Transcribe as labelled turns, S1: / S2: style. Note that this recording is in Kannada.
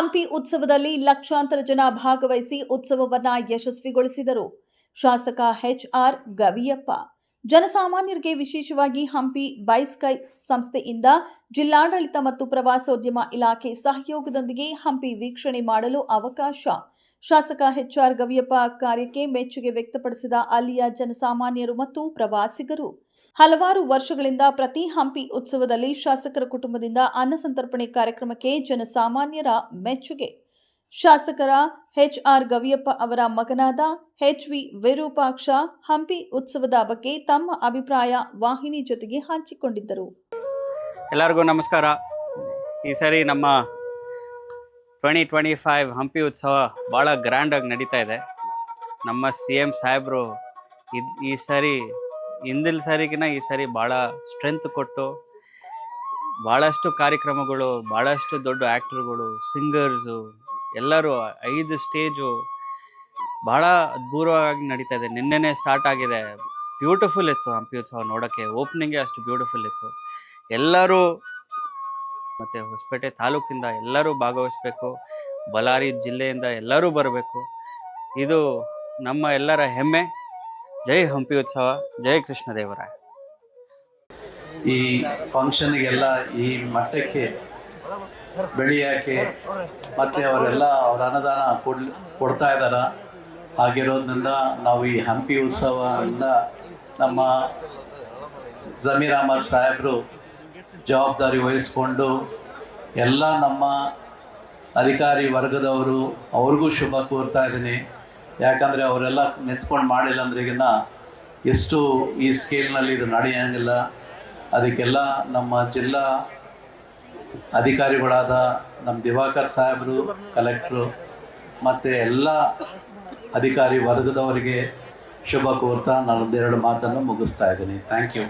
S1: ಹಂಪಿ ಉತ್ಸವದಲ್ಲಿ ಲಕ್ಷಾಂತರ ಜನ ಭಾಗವಹಿಸಿ ಉತ್ಸವವನ್ನ ಯಶಸ್ವಿಗೊಳಿಸಿದರು. ಶಾಸಕ ಎಚ್ಆರ್ ಗವಿಯಪ್ಪ ಜನಸಾಮಾನ್ಯರಿಗೆ ವಿಶೇಷವಾಗಿ ಹಂಪಿ ಬೈಸ್ಕೈ ಸಂಸ್ಥೆಯಿಂದ ಜಿಲ್ಲಾಡಳಿತ ಮತ್ತು ಪ್ರವಾಸೋದ್ಯಮ ಇಲಾಖೆ ಸಹಯೋಗದೊಂದಿಗೆ ಹಂಪಿ ವೀಕ್ಷಣೆ ಮಾಡಲು ಅವಕಾಶ. ಶಾಸಕ ಎಚ್ಆರ್ ಗವಿಯಪ್ಪ ಕಾರ್ಯಕ್ಕೆ ಮೆಚ್ಚುಗೆ ವ್ಯಕ್ತಪಡಿಸಿದ ಅಲ್ಲಿಯ ಜನಸಾಮಾನ್ಯರು ಮತ್ತು ಪ್ರವಾಸಿಗರು. ಹಲವಾರು ವರ್ಷಗಳಿಂದ ಪ್ರತಿ ಹಂಪಿ ಉತ್ಸವದಲ್ಲಿ ಶಾಸಕರ ಕುಟುಂಬದಿಂದ ಅನ್ನ ಸಂತರ್ಪಣೆ ಕಾರ್ಯಕ್ರಮಕ್ಕೆ ಜನಸಾಮಾನ್ಯರ ಮೆಚ್ಚುಗೆ. ಶಾಸಕರ ಎಚ್ಆರ್ ಗವಿಯಪ್ಪ ಅವರ ಮಗನಾದ ಎಚ್ ವಿ ವಿರೂಪಾಕ್ಷ ಹಂಪಿ ಉತ್ಸವದ ಬಗ್ಗೆ ತಮ್ಮ ಅಭಿಪ್ರಾಯ ವಾಹಿನಿ ಜೊತೆಗೆ ಹಂಚಿಕೊಂಡಿದ್ದರು.
S2: ಎಲ್ಲರಿಗೂ ನಮಸ್ಕಾರ. ಈ ಸರಿ ನಮ್ಮ ಟ್ವೆಂಟಿ ಟ್ವೆಂಟಿ ಫೈವ್ ಹಂಪಿ ಉತ್ಸವ ಭಾಳ ಗ್ರ್ಯಾಂಡಾಗಿ ನಡೀತಾ ಇದೆ. ನಮ್ಮ ಸಿ ಎಂ ಸಾಹೇಬರು ಈ ಸರಿ ಹಿಂದಿನ ಸಾರಿಗಿನ ಈ ಸಾರಿ ಭಾಳ ಸ್ಟ್ರೆಂತ್ ಕೊಟ್ಟು ಭಾಳಷ್ಟು ಕಾರ್ಯಕ್ರಮಗಳು ಭಾಳಷ್ಟು ದೊಡ್ಡ ಆ್ಯಕ್ಟರ್ಗಳು ಸಿಂಗರ್ಸು ಎಲ್ಲರೂ ಐದು ಸ್ಟೇಜು ಭಾಳ ಅದ್ಭುತವಾಗಿ ನಡೀತಾ ಇದೆ. ನಿನ್ನೆನೇ ಸ್ಟಾರ್ಟ್ ಆಗಿದೆ. ಬ್ಯೂಟಿಫುಲ್ ಇತ್ತು ಹಂಪಿ ಉತ್ಸವ ನೋಡೋಕ್ಕೆ ಓಪನಿಂಗೇ ಅಷ್ಟು ಬ್ಯೂಟಿಫುಲ್ ಇತ್ತು. ಎಲ್ಲರೂ ಮತ್ತು ಹೊಸಪೇಟೆ ತಾಲೂಕಿಂದ ಎಲ್ಲರೂ ಭಾಗವಹಿಸ್ಬೇಕು. ಬಳ್ಳಾರಿ ಜಿಲ್ಲೆಯಿಂದ ಎಲ್ಲರೂ ಬರಬೇಕು. ಇದು ನಮ್ಮ ಎಲ್ಲರ ಹೆಮ್ಮೆ. ಜೈ ಹಂಪಿ ಉತ್ಸವ, ಜೈ ಕೃಷ್ಣದೇವರಾಯ.
S3: ಈ ಫಂಕ್ಷನ್ಗೆಲ್ಲ ಈ ಮಟ್ಟಕ್ಕೆ ಬೆಳೆಯೋಕ್ಕೆ ಮತ್ತೆ ಅವರೆಲ್ಲ ಅವ್ರ ಅನುದಾನ ಕೊಡ್, ಕೊಡ್ತಾ ಇದ್ದಾರ ಹಾಗಿರೋದ್ರಿಂದ ನಾವು ಈ ಹಂಪಿ ಉತ್ಸವದಿಂದ ನಮ್ಮ ಜಮೀರ್ ಅಹಮದ್ ಸಾಹೇಬರು ಜವಾಬ್ದಾರಿ ವಹಿಸ್ಕೊಂಡು ಎಲ್ಲ ನಮ್ಮ ಅಧಿಕಾರಿ ವರ್ಗದವರು ಅವ್ರಿಗೂ ಶುಭ ಕೋರ್ತಾ ಇದ್ದೀನಿ. ಯಾಕಂದರೆ ಅವರೆಲ್ಲ ನಿಂತ್ಕೊಂಡು ಮಾಡಿಲ್ಲ ಅಂದ್ರೆಗಿನ್ನ ಎಷ್ಟು ಈ ಸ್ಕೇಲ್ನಲ್ಲಿ ಇದು ನಡೆಯಂಗಿಲ್ಲ. ಅದಕ್ಕೆಲ್ಲ ನಮ್ಮ ಜಿಲ್ಲಾ ಅಧಿಕಾರಿಗಳಾದ ನಮ್ಮ ದಿವಾಕರ್ ಸಾಹೇಬರು, ಕಲೆಕ್ಟ್ರು ಮತ್ತು ಎಲ್ಲ ಅಧಿಕಾರಿ ವರ್ಗದವರಿಗೆ ಶುಭ ಕೋರ್ತಾ ನಾನೊಂದೆರಡು ಮಾತನ್ನು ಮುಗಿಸ್ತಾ ಇದ್ದೀನಿ. Thank you